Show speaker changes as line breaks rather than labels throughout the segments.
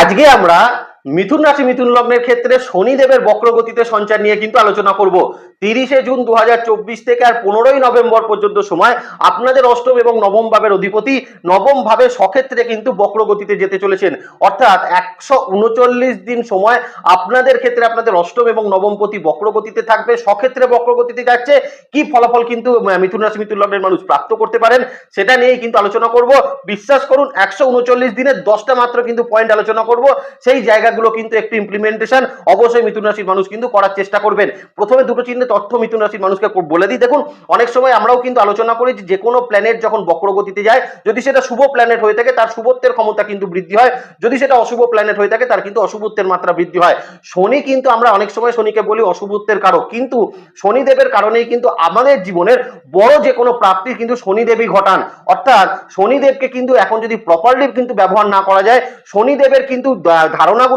আজকে আমরা মিথুন রাশি মিথুন লগ্নের ক্ষেত্রে শনিদেবের বক্রগতিতে সঞ্চার নিয়ে কিন্তু আলোচনা করব। তিরিশে জুন দু হাজার চব্বিশ থেকে আর পনেরোই নভেম্বর পর্যন্ত সময় আপনাদের অষ্টম এবং নবম ভাবের অধিপতি, নবম ভাবে সক্ষেত্রে কিন্তু বক্রগতিতে যেতে চলেছেন। অর্থাৎ একশো উনচল্লিশ দিন সময় আপনাদের ক্ষেত্রে আপনাদের অষ্টম এবং নবমপতি বক্রগতিতে থাকবে। সক্ষেত্রে বক্রগতিতে যাচ্ছে, কি ফলাফল কিন্তু মিথুন রাশি মিথুন লগ্নের মানুষ প্রাপ্ত করতে পারেন, সেটা নিয়েই কিন্তু আলোচনা করব। বিশ্বাস করুন, একশো উনচল্লিশ দিনের দশটা মাত্র কিন্তু পয়েন্ট আলোচনা করব। সেই জায়গাগুলো কিন্তু একটু ইমপ্লিমেন্টেশন অবশ্যই মিথুন রাশির মানুষ কিন্তু করার চেষ্টা করবেন। প্রথমে দুটো চিহ্নে তথ্য মিথুন রাশির মানুষকে বলে দিই। দেখুন, অনেক সময় আমরাও কিন্তু আলোচনা করি যে কোনো প্ল্যানেট যখন বক্রগতিতে যায়, যদি সেটা শুভ প্ল্যানেট হয়ে থাকে, তার শুভত্বের ক্ষমতা কিন্তু বৃদ্ধি হয়। যদি সেটা অশুভ প্ল্যানেট হয়ে থাকে, তার কিন্তু অশুভত্বের মাত্রা বৃদ্ধি হয়। শনি কিন্তু আমরা অনেক সময় শনিকে বলি অশুভত্বের কারক। কিন্তু শনিদেবের কারণেই কিন্তু আমাদের জীবনের বড় যে কোনো প্রাপ্তি কিন্তু শনিদেবই ঘটান। অর্থাৎ শনিদেবকে কিন্তু এখন যদি প্রপারলি কিন্তু ব্যবহার না করা যায়, শনিদেবের কিন্তু দা-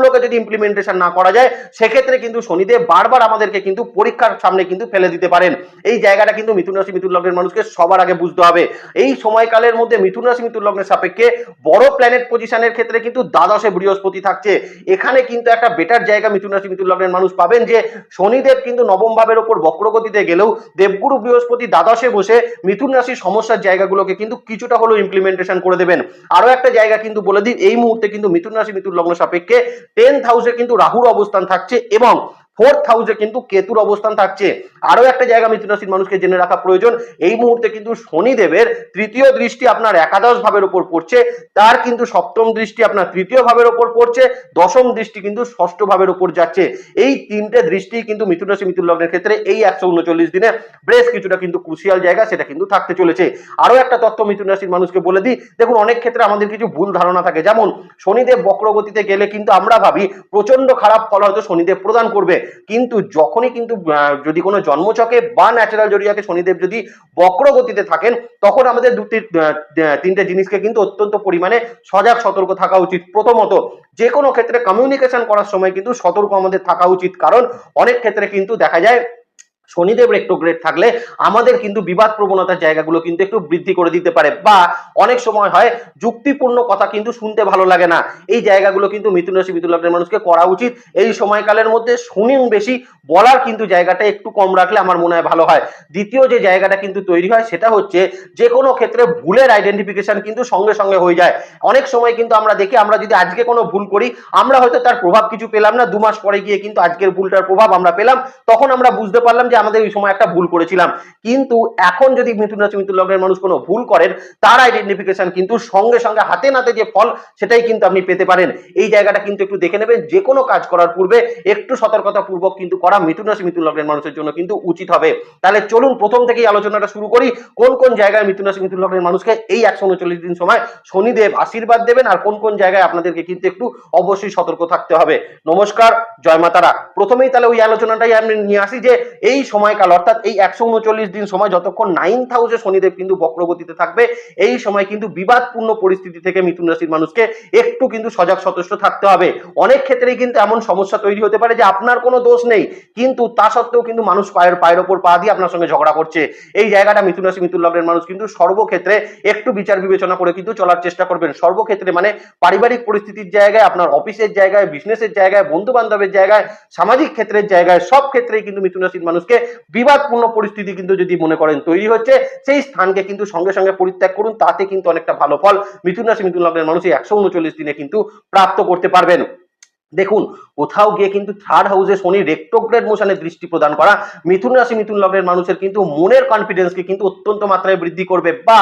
ধারণাগুলোকে যদি ইমপ্লিমেন্টেশন না করা যায়, সেক্ষেত্রে কিন্তু শনিদেব বারবার আমাদেরকে কিন্তু পরীক্ষার সামনে কিন্তু ফেলে দিতে পারেন। এই জায়গাটা কিন্তু মিথুন রাশি, মিথুন লগ্নের মানুষকে সবার আগে বুঝতে হবে। এই সময়কালের মধ্যে মিথুন রাশি, মিথুন লগ্নের সাপেক্ষে বড় প্ল্যানেট পজিশনের ক্ষেত্রে কিন্তু দ্বাদশে বৃহস্পতি থাকছে। এখানে কিন্তু একটা বেটার জায়গা মিথুন রাশি, মিথুন লগ্নের মানুষ পাবেন যে, শনিদেব কিন্তু নবম ভাবের ওপর বক্রগতিতে গেলেও দেবগুরু বৃহস্পতি দ্বাদশে বসে মিথুন রাশির সমস্যার জায়গাগুলোকে কিন্তু কিছুটা হলেও ইমপ্লিমেন্টেশন করে দেবেন। আরও একটা জায়গা কিন্তু বলে দিই, এই মুহূর্তে কিন্তু মিথুন রাশি, মিথুন লগ্ন সাপেক্ষে টেন্থ হাউসে কিন্তু রাহুর অবস্থান থাকছে এবং ফোর্থ হাউসে কিন্তু কেতুর অবস্থান থাকছে। আরও একটা জায়গা মিথুন রাশির মানুষকে জেনে রাখা প্রয়োজন। এই মুহূর্তে কিন্তু শনিদেবের তৃতীয় দৃষ্টি আপনার একাদশ ভাবের উপর পড়ছে। তার কিন্তু সপ্তম দৃষ্টি আপনার তৃতীয় ভাবের উপর পড়ছে। দশম দৃষ্টি কিন্তু ষষ্ঠ ভাবের উপর যাচ্ছে। এই তিনটে দৃষ্টি কিন্তু মিথুন রাশি মিথুন লগ্নের ক্ষেত্রে এই একশো উনচল্লিশ দিনে বেশ কিছুটা কিন্তু ক্রুশিয়াল জায়গা, সেটা কিন্তু থাকতে চলেছে। আরও একটা তথ্য মিথুন রাশির মানুষকে বলে দিই। দেখুন, অনেক ক্ষেত্রে আমাদের কিছু ভুল ধারণা থাকে। যেমন, শনিদেব বক্রগতিতে গেলে কিন্তু আমরা ভাবি প্রচণ্ড খারাপ ফল হয়তো শনিদেব প্রদান করবে। কিন্তু যখনই কিন্তু যদি কোনো জন্মচকে বা ন্যাচারাল জরিয়াকে শনিদেব যদি বক্রগতিতে থাকেন, তখন আমাদের দুটি তিনটে জিনিসকে কিন্তু অত্যন্ত পরিমাণে সজাগ সতর্ক থাকা উচিত। প্রথমত যে কোনো ক্ষেত্রে কমিউনিকেশন করার সময় কিন্তু সতর্ক আমাদের থাকা উচিত। কারণ অনেক ক্ষেত্রে কিন্তু দেখা যায় শনিদেব রেক্টোগ্রেড থাকলে আমাদের কিন্তু বিবাদ প্রবণতার জায়গাগুলো কিন্তু একটু বৃদ্ধি করে দিতে পারে। বা অনেক সময় হয় যুক্তিপূর্ণ কথা কিন্তু শুনতে ভালো লাগে না। এই জায়গাগুলো কিন্তু মিথুন রাশি, মিথুন লগ্নের মানুষকে করা উচিত। এই সময়কালের মধ্যে শুনিন বেশি বলার কিন্তু জায়গাটা একটু কম রাখলে আমার মনে হয় ভালো হয়। দ্বিতীয় যে জায়গাটা কিন্তু তৈরি হয় সেটা হচ্ছে যে কোনো ক্ষেত্রে ভুলের আইডেন্টিফিকেশন কিন্তু সঙ্গে সঙ্গে হয়ে যায়। অনেক সময় কিন্তু আমরা দেখি, আমরা যদি আজকে কোনো ভুল করি, আমরা হয়তো তার প্রভাব কিছু পেলাম না। দু মাস পরে গিয়ে কিন্তু আজকের ভুলটার প্রভাব আমরা পেলাম। তখন আমরা বুঝতে পারলাম যে আমাদের ওই সময় একটা ভুল করেছিলাম। কিন্তু এখন যদি মিথুন রাশি, মিথুন লগ্নের মানুষ কোনো ভুল করেন, তার আইডেন্টিফিকেশন কিন্তু সঙ্গে সঙ্গে হাতে নাতে যে ফল, সেটাই কিন্তু আপনি পেতে পারেন। এই জায়গাটা কিন্তু একটু দেখে নেবেন। যে কোনো কাজ করার পূর্বে একটু সতর্কতা পূর্বক কিন্তু করা মিথুন রাশি, মিথুন লগ্নের মানুষের জন্য কিন্তু উচিত হবে। তাহলে চলুন প্রথম থেকেই আলোচনাটা শুরু করি। কোন কোন জায়গায় মিথুন রাশি, মিথুন লগ্নের মানুষকে এই একশো উনচল্লিশ দিন সময় শনিদেব আশীর্বাদ দেবেন আর কোন কোন জায়গায় আপনাদেরকে কিন্তু একটু অবশ্যই সতর্ক থাকতে হবে। নমস্কার, জয় মাতারা। প্রথমেই তাহলে ওই আলোচনাটাই আমি নিয়ে আসি যে এই সময়কাল অর্থাৎ এই একশো উনচল্লিশ দিন সময় যতক্ষণ নাইন্থ হাউসে শনিদেব কিন্তু বক্রগতিতে থাকবে, এই সময় কিন্তু বিবাদপূর্ণ পরিস্থিতি থেকে মিথুন রাশির মানুষকে একটু কিন্তু সজাগ সতস্ক থাকতে হবে। অনেক ক্ষেত্রেই কিন্তু এমন সমস্যা তৈরি হতে পারে যে আপনার কোনো দোষ নেই, কিন্তু তা সত্ত্বেও কিন্তু মানুষ পায়ের পায়ের ওপর পা দিয়ে আপনার সঙ্গে ঝগড়া করছে। এই জায়গাটা মিথুন রাশি, মিথুন লগ্নের মানুষ কিন্তু সর্বক্ষেত্রে একটু বিচার বিবেচনা করে কিন্তু চলার চেষ্টা করবেন। সর্বক্ষেত্রে মানে পারিবারিক পরিস্থিতির জায়গায়, আপনার অফিসের জায়গায় বিজনেসের জায়গায় বন্ধু বান্ধবের জায়গায়, সামাজিক ক্ষেত্রের জায়গায়, সব ক্ষেত্রেই কিন্তু মিথুন রাশির মানুষকে বিবাদপূর্ণ পরিস্থিতি কিন্তু যদি মনে করেন তৈরি হচ্ছে, সেই স্থানকে কিন্তু সঙ্গে সঙ্গে পরিত্যাগ করুন, তাতে কিন্তু অনেকটা ভালো ফল মিথুন রাশি, মিথুন লগ্নের মানুষ একশো উনচল্লিশ দিনে কিন্তু প্রাপ্ত করতে পারবেন। দেখুন, কোথাও গিয়ে কিন্তু থার্ড হাউসে শনি রেক্টোগ্রেড মোশনে দৃষ্টি প্রদান করা মিথুন রাশি, মিথুন লগ্নের মানুষের কিন্তু মনের কনফিডেন্সকে কিন্তু অত্যন্ত মাত্রায় বৃদ্ধি করবে বা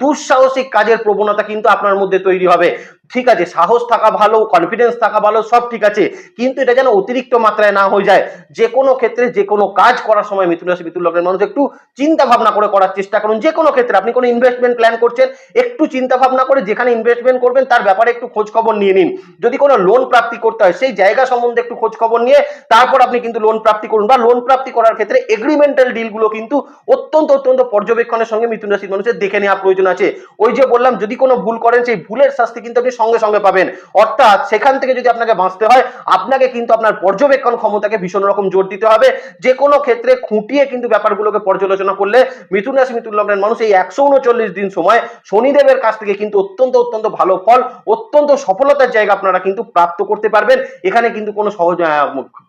দুঃসাহসিক কাজের প্রবণতা কিন্তু আপনার মধ্যে তৈরি হবে। ঠিক আছে, সাহস থাকা ভালো কনফিডেন্স থাকা ভালো, সব ঠিক আছে, কিন্তু এটা যেন অতিরিক্ত মাত্রায় না হয়ে যায়। যে কোনো ক্ষেত্রে, যে কোনো কাজ করার সময় মিথুন রাশি, মিথুন লগ্নের মানুষ একটু চিন্তা ভাবনা করে করার চেষ্টা করুন। যে কোনো ক্ষেত্রে আপনি কোনো ইনভেস্টমেন্ট প্ল্যান করছেন, একটু চিন্তা ভাবনা করে যেখানে ইনভেস্টমেন্ট করবেন, তার ব্যাপারে একটু খোঁজ খবর নিয়ে নিন। যদি কোনো লোন প্রাপ্তি করতে হয়, সেই জায়গা সম্বন্ধে একটু খোঁজ খবর নিয়ে, তারপর আপনি কিন্তু লোন প্রাপ্তি করুন বা লোন প্রাপ্তি করার ক্ষেত্রে এগ্রিমেন্টাল ডিলগুলো কিন্তু অত্যন্ত অত্যন্ত পর্যবেক্ষণের সঙ্গে মিথুন রাশির মানুষের দেখে নেওয়া প্রয়োজন আছে। ওই যে বললাম, যদি কোনো ভুল করেন, সেই ভুলের শাস্তি কিন্তু আপনি সঙ্গে সঙ্গে পাবেন। অর্থাৎ সেখান থেকে যদি আপনাকে বাঁচতে হয়, আপনাকে কিন্তু আপনার পর্যবেক্ষণ ক্ষমতাকে ভীষণ রকম জোর দিতে হবে। যে কোনো ক্ষেত্রে খুঁটিয়ে কিন্তু ব্যাপারগুলোকে পর্যালোচনা করলে মিথুন রাশি, মিথুন লগ্নের মানুষ এই একশো উনচল্লিশ দিন সময় শনিদেবের কাছ থেকে কিন্তু অত্যন্ত অত্যন্ত ভালো ফল, অত্যন্ত সফলতার জায়গা আপনারা কিন্তু প্রাপ্ত করতে পারবেন। এখানে কিন্তু কোনো সহজ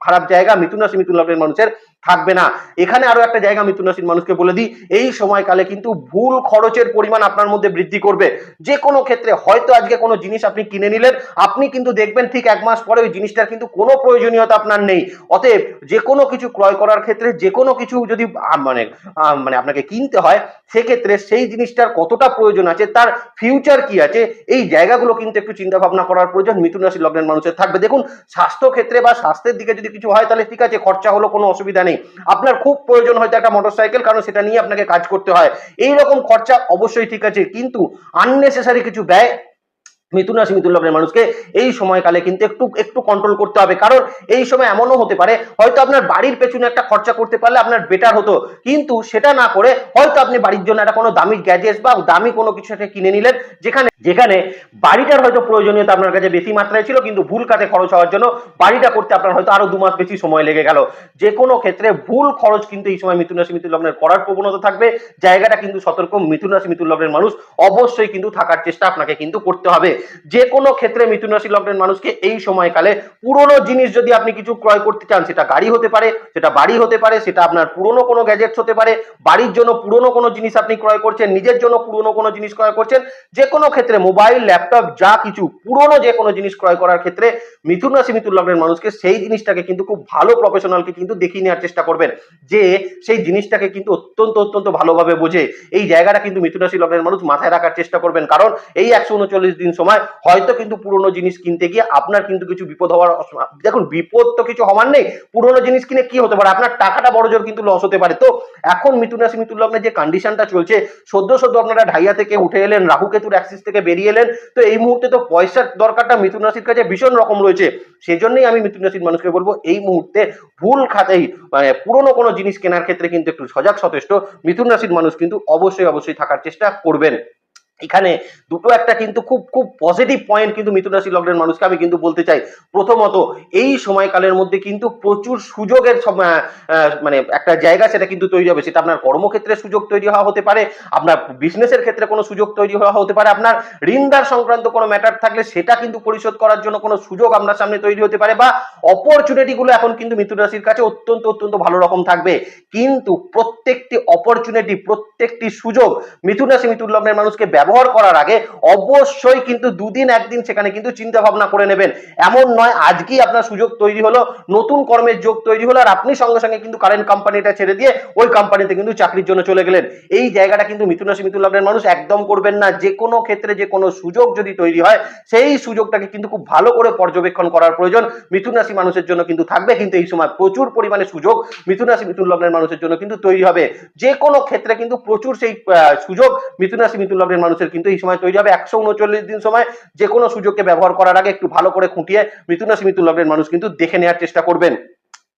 খারাপ জায়গা মিথুন রাশি, মিথুন লগ্নের মানুষের থাকবে না। এখানে আরও একটা জায়গা মিথুন রাশির মানুষকে বলে দিই, এই সময়কালে কিন্তু ভুল খরচের পরিমাণ আপনার মধ্যে বৃদ্ধি করবে। যে কোনো ক্ষেত্রে হয়তো আজকে কোনো জিনিস আপনি কিনে নিলেন, আপনি কিন্তু দেখবেন ঠিক এক মাস পরে ওই জিনিসটার কিন্তু কোনো প্রয়োজনীয়তা আপনার নেই। অতএব যে কোনো কিছু ক্রয় করার ক্ষেত্রে, যে কোনো কিছু যদি মানে মানে আপনাকে কিনতে হয়, সেক্ষেত্রে সেই জিনিসটার কতটা প্রয়োজন আছে, তার ফিউচার কি আছে, এই জায়গাগুলো কিন্তু একটু চিন্তা ভাবনা করার প্রয়োজন। মিথুন রাশি লগ্নের মানুষের থাকবে। দেখুন স্বাস্থ্য ক্ষেত্রে বা স্বাস্থ্যের দিকে যদি কিছু হয়, তাহলে ঠিক আছে, খরচা হলো কোনো অসুবিধা নেই। আপনার খুব প্রয়োজন হয়তো একটা মোটরসাইকেল কারণ সেটা নিয়ে আপনাকে কাজ করতে হয়। এই রকম খরচা অবশ্যই ঠিক আছে, কিন্তু আননেসেসারি কিছু ব্যয় মিথুন রাশি মিথুন লগ্নের মানুষকে এই সময়কালে কিন্তু একটু একটু কন্ট্রোল করতে হবে। কারণ এই সময় এমনও হতে পারে, হয়তো আপনার বাড়ির পেছনে একটা খরচা করতে পারলে আপনার বেটার হতো। কিন্তু সেটা না করে হয়তো আপনি বাড়ির জন্য একটা কোনো দামি গ্যাজেট বা দামি কোনো কিছু একটা কিনে নিলেন, যেখানে যেখানে বাড়িটার হয়তো প্রয়োজনীয়তা আপনার কাছে বেশি মাত্রায় ছিল, কিন্তু ভুল কাতে খরচ হওয়ার জন্য বাড়িটা করতে আপনার হয়তো আরও দু মাস বেশি সময় লেগে গেল। যে কোনো ক্ষেত্রে ভুল খরচ কিন্তু এই সময় মিথুন রাশি মিথুন লগ্নের করার প্রবণতা থাকবে। জায়গাটা কিন্তু সতর্ক, মিথুন রাশি মিথুন লগ্নের মানুষ অবশ্যই কিন্তু থাকার চেষ্টা আপনাকে কিন্তু করতে হবে। যে কোনো ক্ষেত্রে মিথুন রাশি লগ্নের মানুষকে এই সময়কালে পুরনো জিনিস যদি আপনি কিছু ক্রয় করতে চান, সেটা গাড়ি হতে পারে, সেটা বাড়ি হতে পারে, সেটা আপনার পুরনো কোনো গ্যাজেটস হতে পারে, বাড়ির জন্য পুরনো কোনো জিনিস আপনি ক্রয় করছেন, নিজের জন্য পুরনো কোনো জিনিস ক্রয় করছেন যে কোনো ক্ষেত্রে মোবাইল, ল্যাপটপ, যা কিছু পুরনো যে কোনো জিনিস ক্রয় করার ক্ষেত্রে মিথুন রাশি মিথুন লগ্নের মানুষকে সেই জিনিসটাকে কিন্তু খুব ভালো প্রফেশনালকে কিন্তু দেখিয়ে নেওয়ার চেষ্টা করবেন। যে সেই জিনিসটাকে কিন্তু অত্যন্ত অত্যন্ত ভালোভাবে বোঝে। এই জায়গাটা কিন্তু মিথুন রাশি লগ্নের মানুষ মাথায় রাখার চেষ্টা করবেন। কারণ এই একশো উনচল্লিশ দিন সময় হয়তো কিন্তু পুরনো জিনিস কিনতে গিয়ে আপনার কিন্তু কিছু বিপদ হওয়ার দেখুন, বিপদ তো কিছু হওয়ার নেই, পুরনো জিনিস কিনে কি হতে পারে? আপনার টাকাটা বড় জোর কিন্তু লস হতে পারে। তো এখন মিথুন রাশি, মিথুন লগ্নের যে কন্ডিশনটা চলছে, সদ্য সদ্য আপনারা ঢাইয়া থেকে উঠে এলেন, রাহু কেতুর অ্যাক্সিস থেকে বেরিয়ে এলেন, তো এই মুহূর্তে তো পয়সার দরকারটা মিথুন রাশির কাছে ভীষণ রকম রয়েছে। সেজন্যই আমি মিথুন রাশির মানুষকে বলব, এই মুহূর্তে ভুল খাতেই মানে পুরনো কোনো জিনিস কেনার ক্ষেত্রে কিন্তু একটু সজাগ সচেষ্ট মিথুন রাশির মানুষ কিন্তু অবশ্যই অবশ্যই থাকার চেষ্টা করবেন। এখানে দুটো একটা কিন্তু খুব খুব পজিটিভ পয়েন্ট কিন্তু মিথুন রাশি লগ্নের মানুষকে আমি কিন্তু বলতে চাই। প্রথমত, এই সময়কালের মধ্যে কিন্তু প্রচুর সুযোগের মানে একটা জায়গা সেটা কিন্তু তৈরি হবে। সেটা আপনার কর্মক্ষেত্রে সুযোগ তৈরি হওয়া হতে পারে, আপনার বিজনেসের ক্ষেত্রে কোনো সুযোগ তৈরি হওয়া হতে পারে, আপনার ঋণদার সংক্রান্ত কোনো ম্যাটার থাকলে সেটা কিন্তু পরিশোধ করার জন্য কোনো সুযোগ আপনার সামনে তৈরি হতে পারে বা অপরচুনিটি গুলো এখন কিন্তু মিথুন রাশির কাছে অত্যন্ত অত্যন্ত ভালো রকম থাকবে। কিন্তু প্রত্যেকটি অপরচুনিটি প্রত্যেকটি সুযোগ মিথুন রাশি, মিথুন লগ্নের মানুষকে ব্যবহার করার আগে অবশ্যই কিন্তু দুদিন একদিন সেখানে কিন্তু চিন্তা ভাবনা করে নেবেন। এমন নয়, আজকেই আপনার সুযোগ তৈরি হলো, নতুন কর্মের যোগ তৈরি হলো, আর আপনি সঙ্গে সঙ্গে কিন্তু কারেন্ট কোম্পানিটা ছেড়ে দিয়ে ওই কোম্পানিতে কিন্তু চাকরির জন্য চলে গেলেন। এই জায়গাটা কিন্তু মিথুন রাশি মিথুন লগ্নের মানুষ একদম করবেন না। যে কোনো ক্ষেত্রে যে কোনো সুযোগ যদি তৈরি হয়, সেই সুযোগটাকে কিন্তু খুব ভালো করে পর্যবেক্ষণ করার প্রয়োজন। মিথুন রাশি মানুষের জন্য কিন্তু থাকবে, কিন্তু এই সময় প্রচুর পরিমাণে সুযোগ মিথুন রাশি মিথুন লগ্নের মানুষের জন্য কিন্তু তৈরি হবে। যে কোনো ক্ষেত্রে কিন্তু প্রচুর সেই সুযোগ মিথুন রাশি মিথুন লগ্নের মানুষের কিন্তু এই সময় তৈরি হবে। একশো উনচল্লিশ দিন সময় যে কোনো সুযোগকে ব্যবহার করার আগে একটু ভালো করে খুঁটিয়ে মিথুন রাশি মিথুন লগ্নের মানুষ কিন্তু দেখে নেওয়ার চেষ্টা করবেন।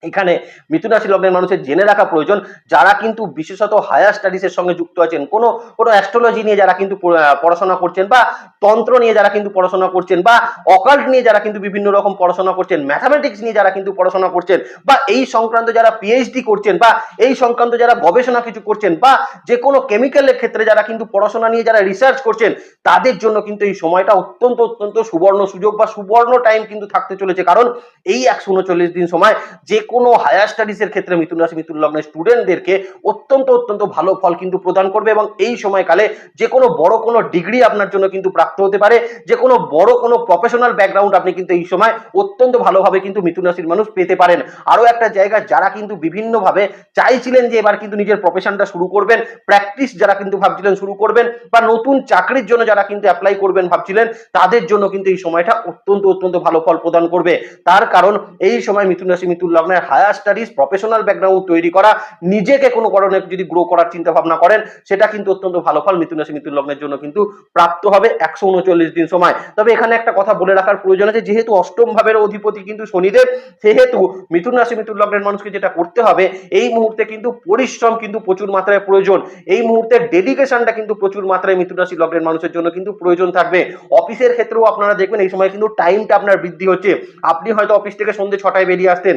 এখানে মিথুন রাশি লগ্নের মানুষের জেনে রাখা প্রয়োজন, যারা কিন্তু বিশেষত হায়ার স্টাডিজের সঙ্গে যুক্ত আছেন। কোনো কোনো অ্যাস্ট্রোলজি নিয়ে যারা কিন্তু পড়াশোনা করছেন বা তন্ত্র নিয়ে যারা কিন্তু পড়াশোনা করছেন বা অকাল্ট নিয়ে যারা কিন্তু বিভিন্ন রকম পড়াশোনা করছেন ম্যাথামেটিক্স নিয়ে যারা কিন্তু পড়াশোনা করছেন বা এই সংক্রান্ত যারা পিএইচডি করছেন বা এই সংক্রান্ত যারা গবেষণা কিছু করছেন বা যে কোনো কেমিক্যালের ক্ষেত্রে যারা কিন্তু পড়াশোনা নিয়ে যারা রিসার্চ করছেন, তাদের জন্য কিন্তু এই সময়টা অত্যন্ত অত্যন্ত সুবর্ণ সুযোগ বা সুবর্ণ টাইম কিন্তু থাকতে চলেছে। কারণ এই একশো উনচল্লিশ দিন সময় যে কোনো হায়ার স্টাডিজের ক্ষেত্রে মিথুন রাশি মিথুন লগ্নের স্টুডেন্টদেরকে অত্যন্ত অত্যন্ত ভালো ফল কিন্তু প্রদান করবে এবং এই সময়কালে যে কোনো বড় কোনো ডিগ্রি আপনার জন্য কিন্তু প্রাপ্ত হতে পারে। যে কোনো বড় কোনো প্রফেশনাল ব্যাকগ্রাউন্ড আপনি কিন্তু এই সময় অত্যন্ত ভালোভাবে কিন্তু মিথুন রাশির মানুষ পেতে পারেন। আরও একটা জায়গা যারা কিন্তু বিভিন্নভাবে চাইছিলেন যে এবার কিন্তু নিজের প্রফেশনটা শুরু করবেন প্র্যাকটিস যারা কিন্তু ভাবছিলেন শুরু করবেন বা নতুন চাকরির জন্য যারা কিন্তু অ্যাপ্লাই করবেন ভাবছিলেন, তাদের জন্য কিন্তু এই সময়টা অত্যন্ত অত্যন্ত ভালো ফল প্রদান করবে। তার কারণ এই সময় মিথুন রাশি মিথুন লগ্নের হায়ার স্টাডিজ প্রফেশনাল ব্যাকগ্রাউন্ড তৈরি করা, নিজেকে কোনো কারণে যদি গ্রো করার চিন্তা ভাবনা করেন, সেটা কিন্তু অত্যন্ত ভালো ফল। মিথুন রাশি, মিথুন লগ্নের জন্য কিন্তু প্রাপ্ত হবে একশো উনচল্লিশ দিন সময়। তবে এখানে একটা কথা বলে রাখার প্রয়োজন আছে, যেহেতু অষ্টম ভাবের অধিপতি কিন্তু শনিদেব, সেহেতু মিথুন রাশি, মিথুন লগ্নের মানুষকে যেটা করতে হবে, এই মুহূর্তে কিন্তু পরিশ্রম কিন্তু প্রচুর মাত্রায় প্রয়োজন। এই মুহূর্তে ডেডিকেশনটা কিন্তু প্রচুর মাত্রায় মিথুন রাশি, লগ্নের মানুষের জন্য কিন্তু প্রয়োজন থাকবে। অফিসের ক্ষেত্রেও আপনারা দেখবেন এই সময় কিন্তু টাইমটা আপনার বৃদ্ধি হচ্ছে। আপনি হয়তো অফিস থেকে সন্ধ্যে ছটায় বেরিয়ে আসতেন।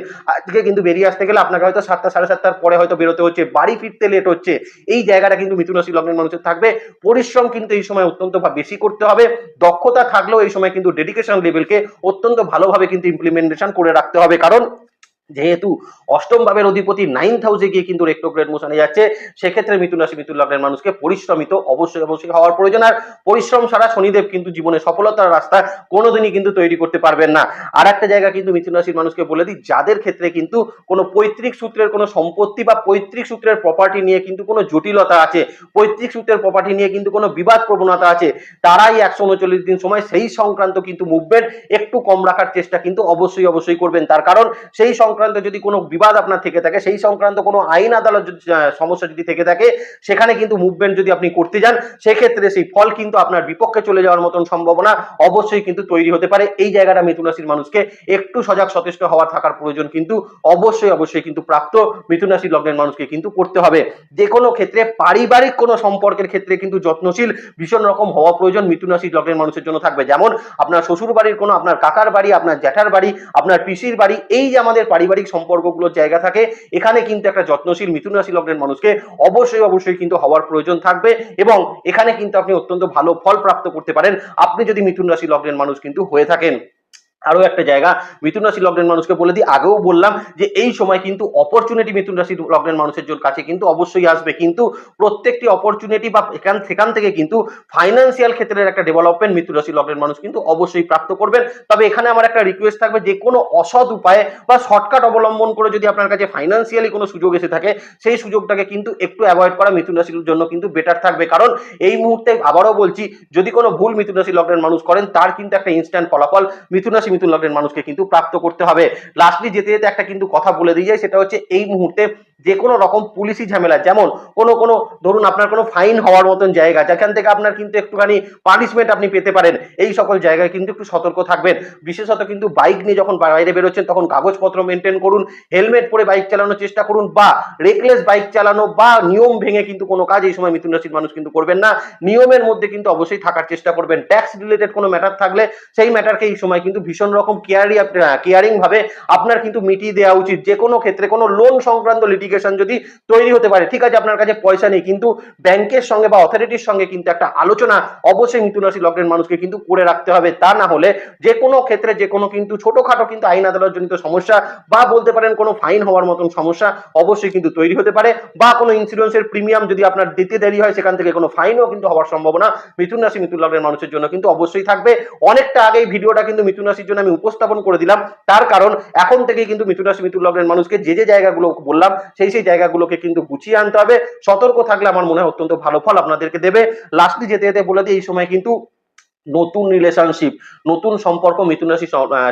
আজকে কিন্তু বেরিয়ে আসতে গেলে আপনাকে হয়তো সাতটা, সাড়ে সাতটার পরে হয়তো বেরোতে হচ্ছে, বাড়ি ফিরতে লেট হচ্ছে। এই জায়গাটা কিন্তু মিথুন রাশি লগ্নের মানুষের থাকবে। পরিশ্রম কিন্তু এই সময় অত্যন্ত বেশি করতে হবে। দক্ষতা থাকলেও এই সময় কিন্তু ডেডিকেশন লেভেলকে অত্যন্ত ভালোভাবে কিন্তু ইমপ্লিমেন্টেশন করে রাখতে হবে। কারণ যেহেতু অষ্টম ভাবের অধিপতি নাইন্থ হাউসে গিয়ে কিন্তু রেক্টোগ্রেড মোশনে যাচ্ছে, সেক্ষেত্রে মিথুন রাশি মিথুন লগ্নের মানুষকে পরিশ্রমিত, অবশ্যই অবশ্যই হওয়ার প্রয়োজন। আর পরিশ্রম ছাড়া শনিদেব কিন্তু জীবনে সফলতার রাস্তা কোনোদিনই কিন্তু তৈরি করতে পারবেন না। আর একটা জায়গা কিন্তু মিথুন রাশির মানুষকে বলে দিই, যাদের ক্ষেত্রে কিন্তু কোনো পৈতৃক সূত্রের কোনো সম্পত্তি বা পৈতৃক সূত্রের প্রপার্টি নিয়ে কিন্তু কোনো জটিলতা আছে, পৈতৃক সূত্রের প্রপার্টি নিয়ে কিন্তু কোনো বিবাদ প্রবণতা আছে, তারাই একশো উনচল্লিশ দিন সময় সেই সংক্রান্ত কিন্তু মুভমেন্ট একটু কম রাখার চেষ্টা কিন্তু অবশ্যই অবশ্যই করবেন। তার কারণ সেই যদি কোনো বিবাদ আপনার থেকে থাকে সেই সংক্রান্ত কোনো আইন আদালত যদি, সমস্যা যদি থেকে থাকে সেখানে কিন্তু মুভমেন্ট যদি আপনি করতে যান সেক্ষেত্রে সেই ফল কিন্তু আপনার বিপক্ষে চলে যাওয়ার মতন সম্ভাবনা অবশ্যই কিন্তু তৈরি হতে পারে। এই জায়গাটা মিথুন রাশির মানুষকে একটু সজাগ সচেষ্ট হওয়ার থাকার প্রয়োজন কিন্তু অবশ্যই অবশ্যই কিন্তু প্রাপ্ত মিথুন রাশির লগ্নের মানুষকে কিন্তু করতে হবে। যে কোনো ক্ষেত্রে পারিবারিক কোনো সম্পর্কের ক্ষেত্রে কিন্তু যত্নশীল ভীষণ রকম হওয়া প্রয়োজন মিথুন রাশির লগ্নের মানুষের জন্য থাকবে। যেমন আপনার শ্বশুর বাড়ির কোনো আপনার কাকার বাড়ি আপনার জ্যাঠার বাড়ি আপনার পিসির বাড়ি এই যে আমাদের পারিবারিক সম্পর্কগুলোর জায়গা থাকে, এখানে কিন্তু একটা যত্নশীল মিথুন রাশি লগ্নের মানুষকে অবশ্যই অবশ্যই কিন্তু হওয়ার প্রয়োজন থাকবে এবং এখানে কিন্তু আপনি অত্যন্ত ভালো ফল প্রাপ্ত করতে পারেন। আপনি যদি মিথুন রাশি লগ্নের মানুষ কিন্তু হয়ে থাকেন। আরও একটা জায়গা, মিথুন রাশি লগ্নের মানুষকে বলে দিই। আগেও বললাম যে এই সময় কিন্তু অপরচুনিটি মিথুন রাশি লগ্নের মানুষের জন্য কাছে কিন্তু অবশ্যই আসবে। কিন্তু প্রত্যেকটি অপরচুনিটি বা এখান সেখান থেকে কিন্তু ফাইন্যান্সিয়াল ক্ষেত্রের একটা ডেভেলপমেন্ট মিথুন রাশি লগ্নের মানুষ কিন্তু অবশ্যই প্রাপ্ত করবেন। তবে এখানে আমার একটা রিকোয়েস্ট থাকবে যে কোনো অসৎ উপায়ে বা শর্টকাট অবলম্বন করে যদি আপনার কাছে ফাইন্যান্সিয়ালি কোনো সুযোগ এসে থাকে, সেই সুযোগটাকে কিন্তু একটু অ্যাভয়েড করা মিথুন রাশির জন্য কিন্তু বেটার থাকবে। কারণ এই মুহূর্তে আবারও বলছি, যদি কোনো ভুল মিথুন রাশি লগ্নের মানুষ করেন, তার কিন্তু একটা ইনস্ট্যান্ট ফলাফল মিথুন রাশি মিথুন লগ্নের মানুষকে কিন্তু প্রাপ্ত করতে হবে। লাস্টলি যেতে যেতে একটা কিন্তু কথা বলে দিয়ে যায় সেটা হচ্ছে এই মুহূর্তে যে কোনো রকম পুলিশি ঝামেলা, যেমন কোনো কোনো, ধরুন আপনার কোনো ফাইন হওয়ার মতন জায়গা, যেখান থেকে আপনার কিন্তু একটুখানি পানিশমেন্ট আপনি পেতে পারেন, এই সকল জায়গায় কিন্তু একটু সতর্ক থাকবেন। বিশেষত কিন্তু বাইক নিয়ে যখন বাইরে বেরোচ্ছেন, তখন কাগজপত্র মেনটেন করুন হেলমেট পরে বাইক চালানোর চেষ্টা করুন, বা রেকলেস বাইক চালানো, বা নিয়ম ভেঙে কিন্তু কোনো কাজ এই সময় মিথুন রাশির মানুষ কিন্তু করবেন না। নিয়মের মধ্যে কিন্তু অবশ্যই থাকার চেষ্টা করবেন। ট্যাক্স রিলেটেড কোনো ম্যাটার থাকলে সেই ম্যাটারকে এই সময় কিন্তু ভীষণ রকম কেয়ারি কেয়ারিং ভাবে আপনার কিন্তু মিটিয়ে দেওয়া উচিত। যে কোনো ক্ষেত্রে কোনো লোন সংক্রান্ত লিটিগেশন যদি তৈরি হতে পারে, ঠিক আছে, আপনার কাছে পয়সা নেই, কিন্তু ব্যাংকের সঙ্গে বা অথরিটির সঙ্গে কিন্তু একটা আলোচনা অবশ্যই মিথুন রাশি লগ্নের মানুষকে কিন্তু করে রাখতে হবে। তা না হলে যে কোনো ক্ষেত্রে যে কোনো কিন্তু ছোটখাটো কিন্তু আইন আদালত জনিত সমস্যা বা বলতে পারেন কোনো ফাইন হওয়ার মতন সমস্যা অবশ্যই কিন্তু তৈরি হতে পারে বা কোনো ইন্স্যুরেন্সের প্রিমিয়াম যদি আপনার দিতে দেরি হয়, সেখান থেকে কোনো ফাইনও কিন্তু হওয়ার সম্ভাবনা মিথুন রাশি, মিথুন লগ্নের মানুষের জন্য কিন্তু অবশ্যই থাকবে। অনেকটা আগে ভিডিওটা কিন্তু মিথুন রাশির জন্য আমি উপস্থাপন করে দিলাম। তার কারণ এখন থেকে কিন্তু মিথুন রাশি, মিথুন লগ্নের মানুষকে যে যে জায়গাগুলো বললাম সেই সেই জায়গাগুলোকে কিন্তু গুছিয়ে আনতে হবে। সতর্ক থাকলে আমার মনে হয় অত্যন্ত ভালো ফল আপনাদেরকে দেবে। লাস্টলি যেতে যেতে বলে দিই, এই সময় কিন্তু নতুন রিলেশনশিপ নতুন সম্পর্ক মিথুন আহ,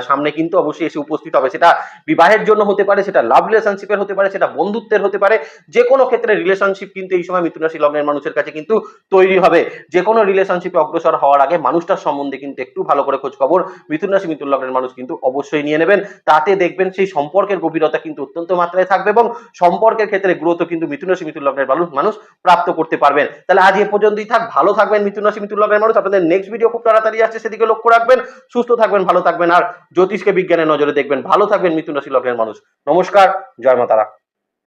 সামনে কিন্তু অবশ্যই এসে উপস্থিত হবে। সেটা বিবাহের জন্য হতে পারে সেটা লাভ রিলেশনশিপের হতে পারে সেটা বন্ধুত্বের হতে পারে যে কোনো ক্ষেত্রে রিলেশনশিপ কিন্তু এই সময় মিথুন রাশি লগ্নের মানুষের কাছে কিন্তু তৈরি হবে। যে কোনো রিলেশনশিপে অগ্রসর হওয়ার আগে মানুষটার সম্বন্ধে কিন্তু একটু ভালো করে খোঁজ খবর মিথুন রাশি মিথুন লগ্নের মানুষ কিন্তু অবশ্যই নিয়ে নেবেন। তাতে দেখবেন সেই সম্পর্কের গভীরতা কিন্তু অত্যন্ত মাত্রায় থাকবে এবং সম্পর্কের ক্ষেত্রে গ্রোথ কিন্তু মিথুন রাশি মিথুন লগ্নের মানুষ মানুষ প্রাপ্ত করতে পারবেন। তাহলে আজ এ পর্যন্তই থাক ভালো থাকবেন মিথুন রাশি মিথুন লগ্নের মানুষ। আপনাদের নেক্সট ভিডিও তাড়াতাড়ি আসছে, সেদিকে লক্ষ্য রাখবেন, সুস্থ থাকবেন, ভালো থাকবেন। আর জ্যোতিষকে বিজ্ঞানের নজরে দেখবেন, ভালো থাকবেন মিথুন রাশি লগ্নের মানুষ। নমস্কার, জয় মাতারা।